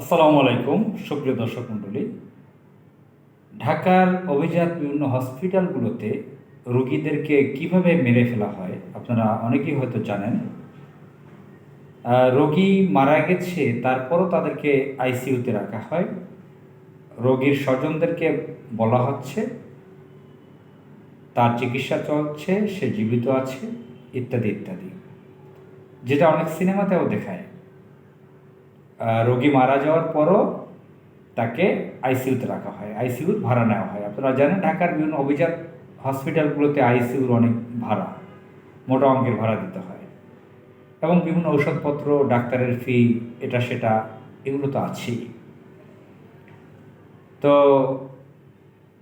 আসসালামু আলাইকুম, সুপ্রিয় দর্শক মণ্ডলী। ঢাকার অভিজাত বিভিন্ন হসপিটালগুলোতে রোগীদেরকে কীভাবে মেরে ফেলা হয়, আপনারা অনেকেই হয়তো জানেন। রোগী মারা গেছে, তারপরও তাদেরকে আইসিইউতে রাখা হয়। রোগীর স্বজনদেরকে বলা হচ্ছে, তার চিকিৎসা চলছে, সে জীবিত আছে, ইত্যাদি ইত্যাদি। যেটা অনেক সিনেমাতেও দেখায়। রোগী মারা যাওয়ার পরও তাকে আইসিইউতে রাখা হয়, আইসিইউর ভাড়া নেওয়া হয়। আপনারা জানেন, ঢাকার বিভিন্ন অভিজাত হসপিটালগুলোতে আইসিইউর অনেক ভাড়া, মোটা অঙ্কের ভাড়া দিতে হয়। এবং বিভিন্ন ঔষধপত্র, ডাক্তারের ফি, এটা সেটা, এগুলো তো আছেই। তো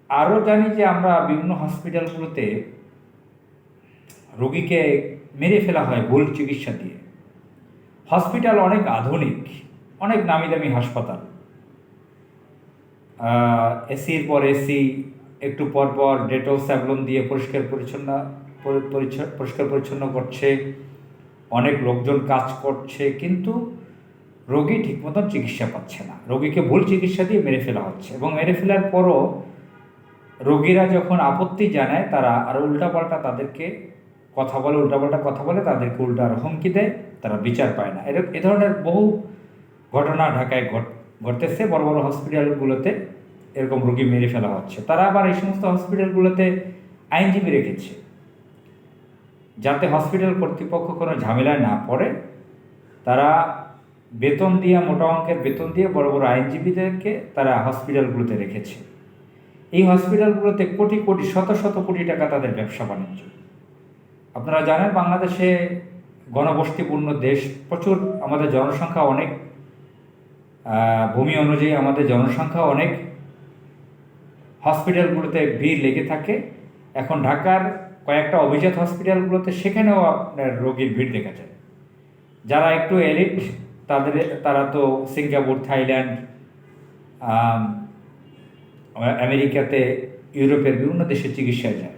আরও জানি যে আমরা বিভিন্ন হসপিটালগুলোতে রোগীকে মেরে ফেলা হয় ভুল চিকিৎসা দিয়ে। হসপিটাল অনেক আধুনিক। অনেক নামি দামি হাসপাতাল। এসির পর এসি, একটু পর পর ডেটল স্যাভলন দিয়ে পরিষ্কার পরিচ্ছন্ন পরিচ্ছ- পরিষ্কার পরিচ্ছন্ন করছে। অনেক লোকজন কাজ করছে, কিন্তু রোগী ঠিক মতন চিকিৎসা পাচ্ছে না। রোগীকে ভুল চিকিৎসা দিয়ে মেরে ফেলা হচ্ছে এবং মেরে ফেলার পরও রোগীরা যখন আপত্তি জানায়, তারা আরও উল্টাপাল্টা তাদেরকে কথা বলে, উল্টাপাল্টা কথা বলে তাদেরকে উল্টা আর হুমকি দেয়, তারা বিচার পায় না। এ ধরনের বহু ঘটনা ঢাকায় ঘট, ঘটতেছে। বড় বড় হসপিটালগুলোতে এরকম রোগী মেরে ফেলা হচ্ছে। তারা আবার এই সমস্ত হসপিটালগুলোতে আইনজীবী রেখেছে। যাতে হসপিটাল কর্তৃপক্ষ কোনো ঝামেলায় না পড়ে, তারা বেতন দিয়ে, মোটা অঙ্কের বেতন দিয়ে বড় বড় আইনজীবীদেরকে তারা হসপিটালগুলোতে রেখেছে। এই হসপিটালগুলোতে কোটি কোটি, শত শত কোটি টাকা তাদের ব্যবসা বাণিজ্য। আপনারা জানেন, বাংলাদেশে গণবস্তিপূর্ণ দেশ, প্রচুর, আমাদের জনসংখ্যা অনেক ভূমি অনুযায়ী আমাদের জনসংখ্যা অনেক হসপিটালগুলোতে ভিড় লেগে থাকে। এখন ঢাকার কয়েকটা অভিজাত হসপিটালগুলোতে সেখানেও আপনার রোগীর ভিড় দেখা যায়। যারা একটু এলিট, তাদের, তারা তো সিঙ্গাপুর, থাইল্যান্ড আমেরিকাতে, ইউরোপের বিভিন্ন দেশে চিকিৎসায় যায়।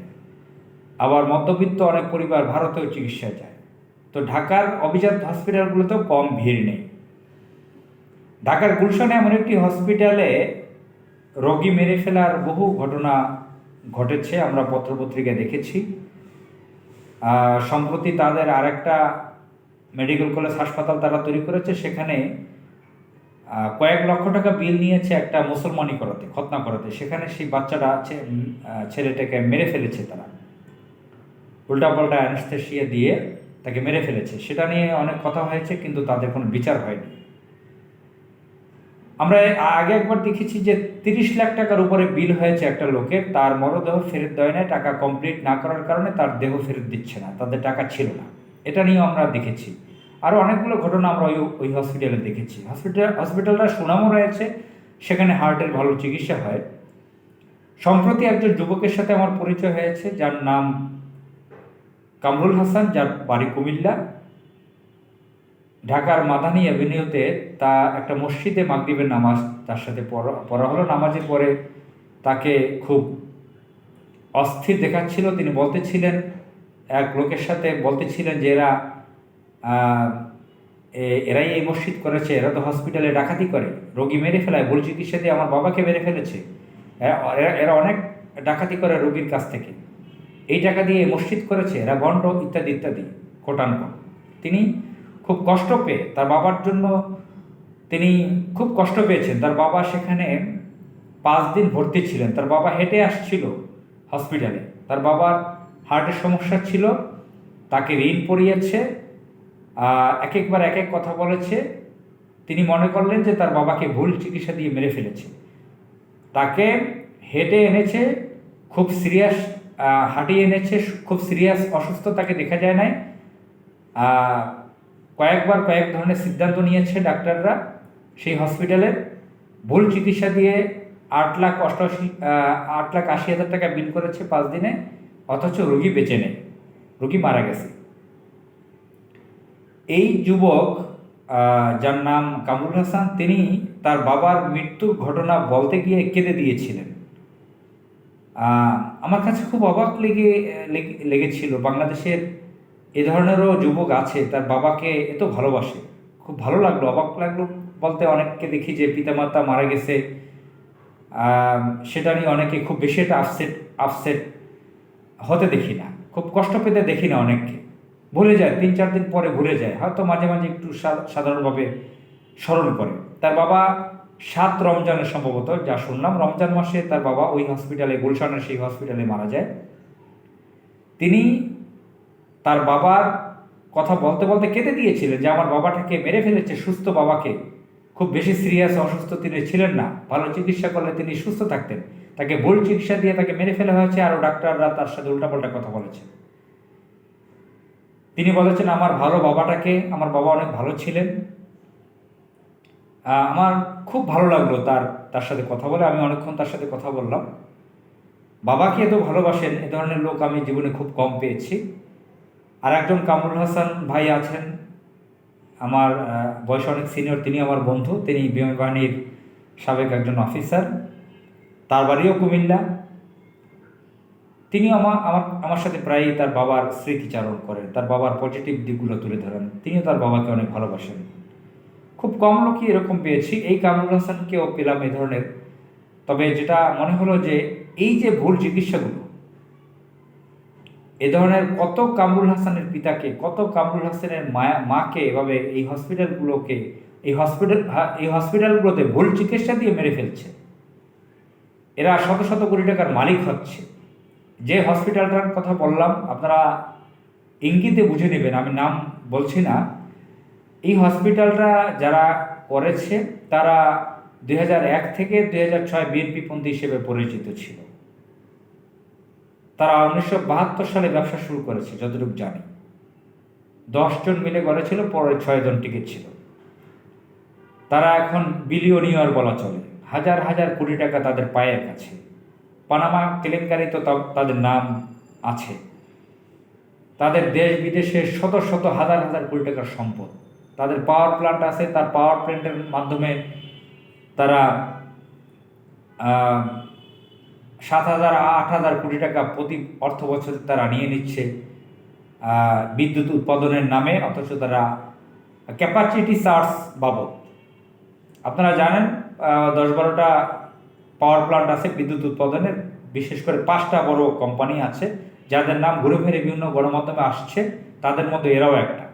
আবার মধ্যবিত্ত অনেক পরিবার ভারতেও চিকিৎসায় যায়। তো ঢাকার অভিজাত হসপিটালগুলোতেও কম ভিড় নেই। ঢাকার গুলশানে এমন একটি হসপিটালে রোগী মেরে ফেলার বহু ঘটনা ঘটেছে, আমরা পত্রপত্রিকায় দেখেছি। সম্প্রতি তাদের আরেকটা মেডিকেল কলেজ হাসপাতাল তারা তৈরি করেছে, সেখানে কয়েক লক্ষ টাকা বিল নিয়েছে একটা মুসলমানি করাতে খতনা করাতে। সেখানে সেই বাচ্চাটা ছেলেটাকে মেরে ফেলেছে তারা। উল্টাপাল্টা অ্যানেস্থেশিয়া দিয়ে তাকে মেরে ফেলেছে। সেটা নিয়ে অনেক কথা হয়েছে, কিন্তু তাদের কোনো বিচার হয়নি। আমরা আগে একবার দেখেছি যে তিরিশ লাখ টাকার উপরে বিল হয়েছে একটা লোকের, তার মরদেহ ফেরত দেয় না টাকা কমপ্লিট না করার কারণে তার দেহ ফেরত দিচ্ছে না, তাদের টাকা ছিল না। এটা নিয়েও আমরা দেখেছি। আরও অনেকগুলো ঘটনা আমরা ওই ওই হসপিটালে দেখেছি। হসপিটাল হসপিটালটা সুনামও রয়েছে, সেখানে হার্টের ভালো চিকিৎসা হয়। সম্প্রতি একজন যুবকের সাথে আমার পরিচয় হয়েছে, যার নাম কামরুল হাসান, যার বাড়ি কুমিল্লা। ঢাকার মাদানী অ্যাভিনিউতে তা একটা মসজিদে মাগরিবের নামাজ তার সাথে পড়া হলো। নামাজের পরে তাকে খুব অস্থির দেখাচ্ছিল। তিনি বলতেছিলেন, এক লোকের সাথে বলতেছিলেন যে, এরা এরাই এই মসজিদ করেছে, এরা তো হসপিটালে ডাকাতি করে। রোগী মেরে ফেলায়, ভুল চিকিৎসা দিয়ে আমার বাবাকে মেরে ফেলেছে। এরা- অনেক ডাকাতি করে রোগীর কাছ থেকে। এই টাকা দিয়ে মসজিদ করেছে, এরা গণ্ড ইত্যাদি ইত্যাদি, কোটানকো। তিনি খুব কষ্ট পেয়ে, তার বাবার জন্য তিনি খুব কষ্ট পেয়েছেন। তার বাবা সেখানে পাঁচ দিন ভর্তি ছিলেন। তার বাবা হেঁটে আসছিল হসপিটালে তার বাবার হার্টের সমস্যা ছিল, তাকে ঋণ পড়িয়েছে এক একবার এক এক কথা বলেছে। তিনি মনে করলেন যে তার বাবাকে ভুল চিকিৎসা দিয়ে মেরে ফেলেছে। তাকে হেঁটে এনেছে, খুব সিরিয়াস হাঁটিয়ে এনেছে, খুব সিরিয়াস অসুস্থ তাকে দেখা যায় নাই। কয়েকবার কয়েক ধরনের সিদ্ধান্ত নিয়েছে ডাক্তাররা। সেই হসপিটালের ভুল চিকিৎসা দিয়ে আট লাখ অষ্টআশি আট লাখ আশি হাজার টাকা বিল করেছে পাঁচ দিনে, অথচ রোগী বেঁচে নেই, রোগী মারা গেছে। এই যুবক যার নাম কামরুল হাসান, তিনি তার বাবার মৃত্যুর ঘটনা বলতে গিয়ে কেঁদে দিয়েছিলেন। আমার কাছে খুব অবাক লেগে, লেগে- লেগেছিল। বাংলাদেশের এ ধরনেরও যুবক আছে, তার বাবাকে এত ভালোবাসে। খুব ভালো লাগল, অবাক লাগল বলতে অনেককে দেখি যে পিতামাতা মারা গেছে। সেটা নিয়ে অনেকে খুব বেশি একটা আপসেট আপসেট হতে দেখি না, খুব কষ্ট পেতে দেখি না অনেককে। ভুলে যায়, তিন চার দিন পরে ভুলে যায়, হয়তো মাঝে মাঝে একটু সাধারণভাবে স্মরণ করে। তার বাবা সাত রমজানের সম্ভবত, যা শুনলাম, রমজান মাসে তার বাবা ওই হসপিটালে গুলশানের সেই হসপিটালে মারা যায়। তিনি তার বাবার কথা বলতে বলতে কেটে দিয়েছিলেন যে আমার বাবাটাকে মেরে ফেলেছে, সুস্থ বাবাকে। খুব বেশি সিরিয়াস অসুস্থ তিনি ছিলেন না। ভালো চিকিৎসা করলে তিনি সুস্থ থাকতেন। তাকে ভুল চিকিৎসা দিয়ে তাকে মেরে ফেলা হয়েছে আরও ডাক্তাররা তার সাথে উল্টাপাল্টা কথা বলেছে। তিনি বলেছেন, আমার ভালো বাবাটাকে, আমার বাবা অনেক ভালো ছিলেন। আমার খুব ভালো লাগল তার তার সাথে কথা বলে। আমি অনেকক্ষণ তার সাথে কথা বললাম। বাবাকে এত ভালোবাসেন, এ ধরনের লোক আমি জীবনে খুব কম পেয়েছি। আর একজন কামরুল হাসান ভাই আছেন। আমার বয়স অনেক সিনিয়র তিনি আমার বন্ধু, তিনি বিমান বাহিনীর সাবেক একজন অফিসার তার বাড়িও কুমিল্লা। তিনি আমার আমার আমার সাথে প্রায়ই তার বাবার স্মৃতিচারণ করেন, তার বাবার পজিটিভ দিকগুলো তুলে ধরেন। তিনিও তার বাবাকে অনেক ভালোবাসেন। খুব কম লোকই এরকম পেয়েছি। এই কামরুল হাসানকেও পেলাম এই ধরনের। তবে যেটা মনে হলো যে, এই যে ভুল চিকিৎসাগুলো এ ধরনের কত কামরুল হাসানের পিতাকে, কত কামরুল হাসানের মায়া, মাকে এভাবে এই হসপিটালগুলোকে, এই হসপিটাল এই হসপিটালগুলোতে ভুল চিকিৎসা দিয়ে মেরে ফেলছে। এরা শত শত কোটি টাকার মালিক হচ্ছে। যে হসপিটালটার কথা বললাম, আপনারা ইঙ্গিতে বুঝে নেবেন, আমি নাম বলছি না। এই হসপিটালটা যারা করেছে, তারা দুই থেকে দুই হাজার ছয় বিএনপি পন্থী হিসেবে পরিচিত ছিল। তারা উনিশশো বাহাত্তর সালে ব্যবসা শুরু করেছে, যতটুকু জানি। দশজন মিলে করেছিল, পরে ছয়জন টিকিট ছিল। তারা এখন বিলিয়নিয়র বলা চলে। হাজার হাজার কোটি টাকা তাদের পায়ের কাছে। পানামা, কেলেঙ্কারি তো তাদের নাম আছে। তাদের দেশ বিদেশে শত শত হাজার হাজার কোটি টাকার সম্পদ। তাদের পাওয়ার প্ল্যান্ট আছে, তার পাওয়ার প্ল্যান্টের মাধ্যমে তারা সাত হাজার, আট হাজার কোটি টাকা প্রতি অর্থ বছরে তারা নিয়ে নিচ্ছে বিদ্যুৎ উৎপাদনের নামে, অথচ তারা ক্যাপাসিটি চার্জ বাবদ। আপনারা জানেন দশ বারোটা পাওয়ার প্লান্ট আছে, বিদ্যুৎ উৎপাদনের, বিশেষ করে পাঁচটা বড় কোম্পানি আছে, যাদের নাম ঘুরে ফিরে বিভিন্ন গণমাধ্যমে আসছে, তাদের মধ্যে এরাও একটা।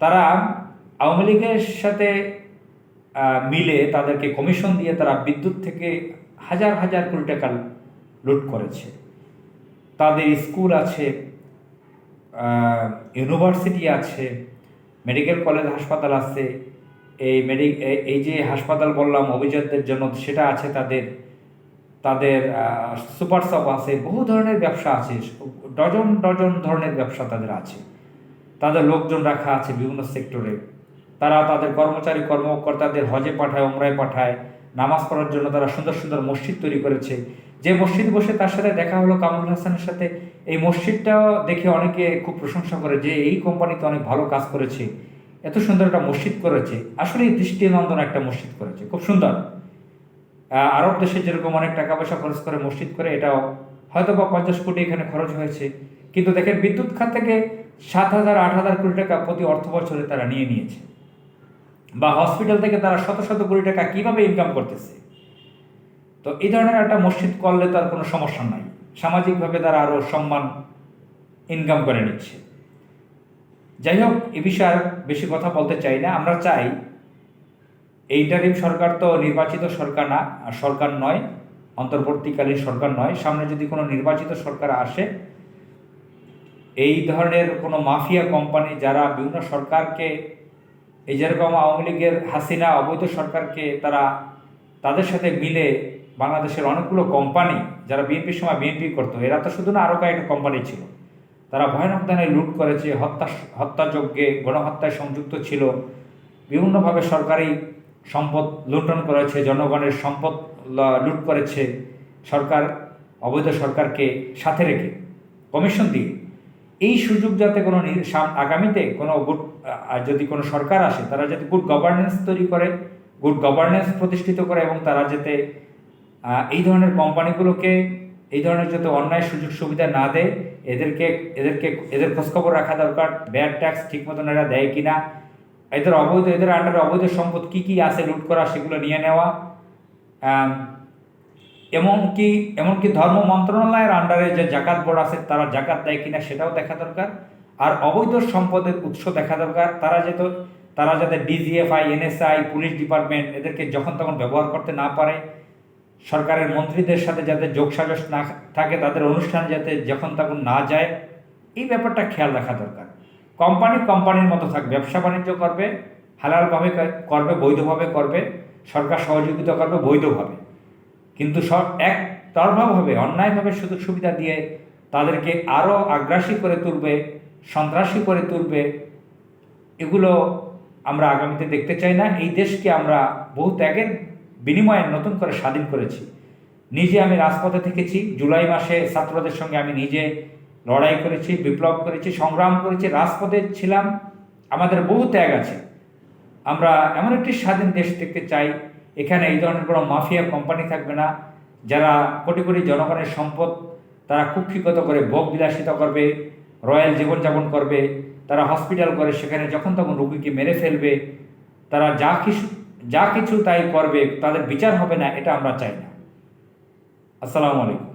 তারা আওয়ামী লীগের সাথে মিলে তাদেরকে কমিশন দিয়ে তারা বিদ্যুৎ থেকে হাজার হাজার কোটি টাকা লুট করেছে। তাদের স্কুল আছে ইউনিভার্সিটি আছে, মেডিকেল কলেজ হাসপাতাল আছে। এই মেডি, এই যে হাসপাতাল বললাম, অভিজাতদের জন্য সেটা আছে তাদের। তাদের সুপার শপ আছে, বহু ধরনের ব্যবসা আছে, ডজন ডজন ধরনের ব্যবসা তাদের আছে। তাদের লোকজন রাখা আছে বিভিন্ন সেক্টরে। তারা তাদের কর্মচারী কর্মকর্তাদের হজে পাঠায় ওমরায় পাঠায়। নামাজ পড়ার জন্য তারা সুন্দর সুন্দর মসজিদ তৈরি করেছে। যে মসজিদ বসে তার সাথে দেখা হলো কামরুল হাসানের সাথে। এই মসজিদটাও দেখে অনেকে খুব প্রশংসা করে যে এই কোম্পানিতে অনেক ভালো কাজ করেছে। এত সুন্দর একটা মসজিদ করেছে। আসলে দৃষ্টিনন্দন একটা মসজিদ করেছে। খুব সুন্দর। আরব দেশে যেরকম অনেক টাকা পয়সা খরচ করে মসজিদ করে, এটাও হয়তো বা পঞ্চাশ কোটি এখানে খরচ হয়েছে। কিন্তু দেখেন বিদ্যুৎ খাত থেকে সাত হাজার, আট হাজার কোটি টাকা প্রতি অর্থ বছরে তারা নিয়ে নিয়েছে। বা হসপিটাল থেকে তারা শত শত কোটি টাকা কীভাবে ইনকাম করতেছে? তো এই ধরনের একটা মসজিদ করলে তার কোনো সমস্যা নাই। সামাজিকভাবে তারা আরও সম্মান ইনকাম করে নিচ্ছে। যাই হোক, এ বিষয়ে আর বেশি কথা বলতে চাই না। আমরা চাই এই ইন্টারিম সরকার তো নির্বাচিত সরকার না, সরকার নয়, অন্তর্বর্তীকালীন সরকার নয়। সামনে যদি কোনো নির্বাচিত সরকার আসে, এই ধরনের কোনো মাফিয়া কোম্পানি যারা বিভিন্ন সরকারকে এই যেরকম আওয়ামী লীগের হাসিনা, অবৈধ সরকারকে তারা তাদের সাথে মিলে বাংলাদেশের অনেকগুলো কোম্পানি যারা বিএনপির সময় বিএনপি করতো, এরা তো শুধু না আরও কয়েকটা কোম্পানি ছিল। তারা ভয়ানক দানে লুট করেছে, হত্যা, হত্যাযজ্ঞে, গণহত্যায় সংযুক্ত ছিল। বিভিন্নভাবে সরকারি সম্পদ লুণ্ঠন করেছে, জনগণের সম্পদ লুট করেছে। সরকার, অবৈধ সরকারকে সাথে রেখে কমিশন দিয়ে। এই সুযোগ যাতে কোনো আগামীতে কোনো গুড যদি কোনো সরকার আসে, তারা যাতে গুড গভর্নেন্স তৈরি করে গুড গভর্নেন্স প্রতিষ্ঠিত করে এবং তারা যাতে এই ধরনের কোম্পানিগুলোকে, এই ধরনের যাতে অন্যায় সুযোগ সুবিধা না দেয়, এদেরকে এদেরকে, এদের খোঁজখবর রাখা দরকার ব্যাড ট্যাক্স ঠিক মতন এরা দেয় কি না এদের অবৈধ, এদের আন্ডারে অবৈধ সম্পদ কি কি আছে লুট করা সেগুলো নিয়ে নেওয়া এমনকি এমনকি ধর্ম মন্ত্রণালয়ের আন্ডারে যে জাকাত বোর্ড আছে, তারা জাকাত দেয় কিনা সেটাও দেখা দরকার। আর অবৈধ সম্পদের উৎস দেখা দরকার। তারা যেত, তারা যাতে ডিজিএফআই এনএসআই পুলিশ ডিপার্টমেন্ট এদেরকে যখন তখন ব্যবহার করতে না পারে, সরকারের মন্ত্রীদের সাথে যাতে যোগসাজশ না থাকে, তাদের অনুষ্ঠান যাতে যখন তখন না যায়, এই ব্যাপারটা খেয়াল রাখা দরকার। কোম্পানি কোম্পানির মতো থাকবে ব্যবসা বাণিজ্য করবে হালালভাবে করবে, বৈধভাবে করবে, সরকার সহযোগিতা করবে, বৈধভাবে। কিন্তু সব এক তরফাভাবে অন্যায়ভাবে সুযোগ সুবিধা দিয়ে তাদেরকে আরও আগ্রাসী করে তুলবে, সন্ত্রাসী করে তুলবে, এগুলো আমরা আগামীতে দেখতে চাই না। এই দেশকে আমরা বহু ত্যাগের বিনিময়ে নতুন করে স্বাধীন করেছি। নিজে আমি রাজপথে থেকেছি, জুলাই মাসে ছাত্রদের সঙ্গে আমি নিজে লড়াই করেছি, বিপ্লব করেছি, সংগ্রাম করেছি, রাজপথে ছিলাম। আমাদের বহু ত্যাগ আছে। আমরা এমন একটি স্বাধীন দেশ দেখতে চাই এখানে এই ধরনের কোনো মাফিয়া কোম্পানি থাকবে না। যারা কোটি কোটি জনগণের সম্পদ তারা কুক্ষিগত করে, ভোগ বিলাসিত করবে, রয়্যাল জীবনযাপন করবে, তারা হসপিটাল করে, সেখানে যখন তখন রুগীকে মেরে ফেলবে, তারা যা কিছু যা কিছু তাই করবে, তাদের বিচার হবে না, এটা আমরা চাই না। আসসালামু আলাইকুম।